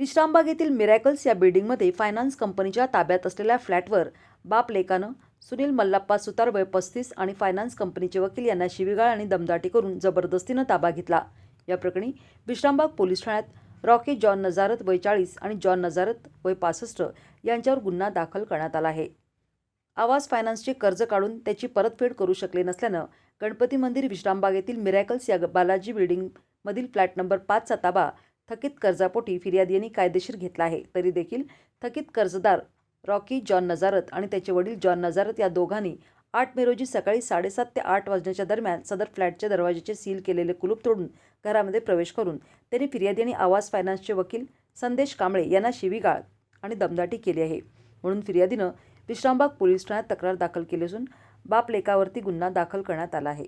विश्रामबाग येथील मिरॅकल्स या बिल्डिंगमध्ये फायनान्स कंपनीच्या ताब्यात असलेल्या फ्लॅटवर बाप लेकानं सुनील मल्लाप्पा सुतार वय पस्तीस आणि फायनान्स कंपनीचे वकील यांना शिवीगाळ आणि दमदाटी करून जबरदस्तीनं ताबा घेतला. या प्रकरणी विश्रामबाग पोलीस ठाण्यात रॉकी जॉन नजारत वय चाळीस आणि जॉन नजारत वय पासष्ट यांच्यावर गुन्हा दाखल करण्यात आला आहे. आवास फायनान्सचे कर्ज काढून त्याची परतफेड करू शकले नसल्यानं गणपती मंदिर विश्रामबाग येथील मिरॅकल्स या बालाजी बिल्डिंगमधील फ्लॅट नंबर पाचचा ताबा थकीत कर्जापोटी फिर्यादी यांनी कायदेशीर घेतला आहे. तरी देखील थकीत कर्जदार रॉकी जॉन नजारत आणि त्याचे वडील जॉन नजारत या दोघांनी आठ मे रोजी सकाळी साडेसात ते आठ वाजण्याच्या दरम्यान सदर फ्लॅटच्या दरवाजाचे सील केलेले कुलूप तोडून घरामध्ये प्रवेश करून त्यांनी फिर्यादी आणि आवास फायनान्सचे वकील संदेश कांबळे यांना शिवीगाळ आणि दमदाटी केली आहे. म्हणून फिर्यादीनं विश्रामबाग पोलीस ठाण्यात तक्रार दाखल केली असून बाप लेकावरती गुन्हा दाखल करण्यात आला आहे.